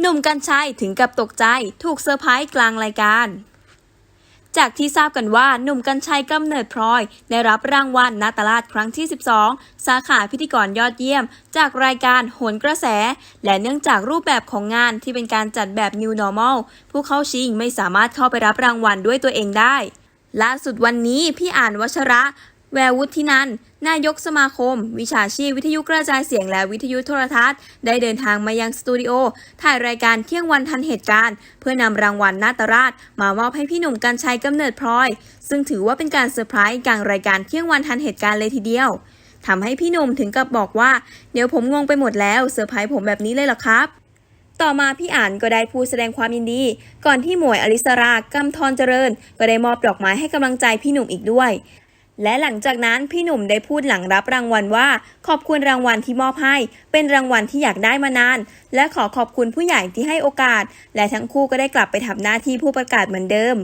หนุ่มกัญชัยถึงกับตกใจถูกเซอร์ไพรส์กลางรายการ จากที่ทราบกันว่าหนุ่มกัญชัยกำเนิดพลอย ได้รับรางวัลนาตราชครั้งที่ 12 สาขาพิธีกรยอดเยี่ยม จากรายการโหนกระแส และเนื่องจากรูปแบบของงานที่เป็นการจัดแบบ New Normal ผู้เข้าชิงไม่สามารถเข้าไปรับรางวัลด้วยตัวเองได้ล่าสุดวันนี้พี่อ่านวัชระ แวววุฒินัน นายกสมาคม วิชาชีพวิทยุกระจายเสียงและวิทยุโทรทัศน์ ได้เดินทางมายังสตูดิโอ ถ่ายรายการเที่ยงวันทันเหตุการณ์ เพื่อนำรางวัลนาตราช มามอบให้พี่หนุ่มกัญชัยกำเนิดพลอย ซึ่งถือว่าเป็นการเซอร์ไพรส์กลางรายการเที่ยงวันทันเหตุการณ์เลยทีเดียวทำให้พี่หนุ่มถึงกับบอกว่า เดี๋ยวผมงงไปหมดแล้วเซอร์ไพรส์ผมแบบนี้เลยเหรอครับต่อมาพี่อ่านก็ได้พูดแสดงความยินดี ก่อนที่หมวยอลิสรากำธรเจริญ ก็ได้มอบดอกไม้ให้กำลังใจพี่หนุ่มอีกด้วย และหลังจากนั้นพี่หนุ่มได้พูดหลังรับรางวัลว่า ขอบคุณรางวัลที่มอบให้ เป็นรางวัลที่อยากได้มานาน และขอขอบคุณผู้ใหญ่ที่ให้โอกาส และทั้งคู่ก็ได้กลับไปทำหน้าที่ผู้ประกาศเหมือนเดิม